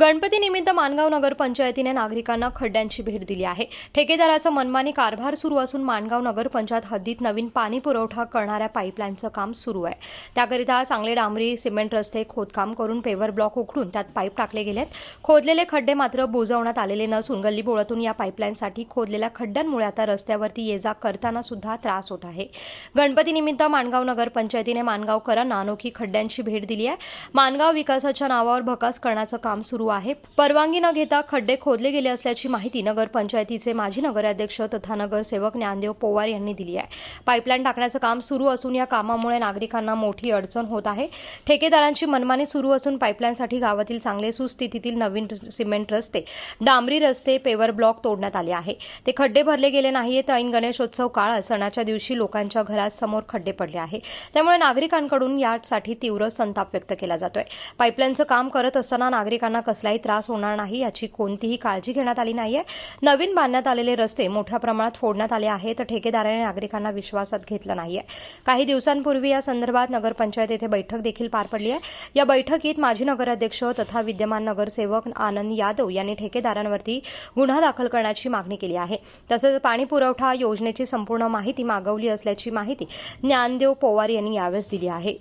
गणपतीनिमित्त माणगाव नगरपंचायतीने नागरिकांना खड्ड्यांची भेट दिली आहे. ठेकेदाराचा मनमानी कारभार सुरू असून माणगाव नगरपंचायत हद्दीत नवीन पाणी पुरवठा करणाऱ्या पाईपलाईनचं काम सुरू आहे. त्याकरिता चांगले डांबरी सिमेंट रस्ते खोदकाम करून पेवर ब्लॉक उखडून त्यात पाईप टाकले गेलेत. खोदलेले खड्डे मात्र बुजवण्यात आलेले नसून गल्लीबोळातून या पाईपलाईनसाठी खोदलेल्या खड्ड्यांमुळे आता रस्त्यावरती ये जा करताना सुद्धा त्रास होत आहे. गणपतीनिमित्त माणगाव नगरपंचायतीने माणगावकरांना अनोखी खड्ड्यांची भेट दिली आहे. माणगाव विकासाच्या नावावर भकास करण्याचं काम सुरू आहे. परवानगी न घेता खड्डे खोदले गेले असल्याची माहिती नगरपंचायतीचे माजी नगराध्यक्ष तथा नगरसेवक ज्ञानदेव पोवार यांनी दिली आहे. पाईपलाईन टाकण्याचं काम सुरू असून या कामामुळे नागरिकांना मोठी अडचण होत आहे. ठेकेदारांची मनमानी सुरू असून पाईपलाईनसाठी गावातील चांगले सुस्थितीतील नवीन सिमेंट रस्ते डांबरी रस्ते पेवर ब्लॉक तोडण्यात आले आहे. ते खड्डे भरले गेले नाहीयेत ऐन गणेशोत्सव काळात सणाच्या दिवशी लोकांच्या घरात समोर खड्डे पडले आहे. त्यामुळे नागरिकांकडून यासाठी तीव्र संताप व्यक्त केला जातोय. पाईपलाईनचं काम करत असताना नागरिकांना कसलाही त्रास होणार नाही याची कोणतीही काळजी घेण्यात आली नाही आहे नवीन बांधण्यात आलेले रस्ते मोठ्या प्रमाणात फोडण्यात आले आहेत. तर ठेकेदाराने नागरिकांना विश्वासात घेतलं नाही आहे काही दिवसांपूर्वी या संदर्भात नगरपंचायत येथे बैठक देखील पार पडली आहे. या बैठकीत माजी नगराध्यक्ष तथा विद्यमान नगरसेवक आनंद यादव यांनी ठेकेदारांवरती गुन्हा दाखल करण्याची मागणी केली आहे. तसंच पाणी पुरवठा योजनेची संपूर्ण माहिती मागवली असल्याची माहिती ज्ञानदेव पोवार यांनी यावेळेस दिली आहे.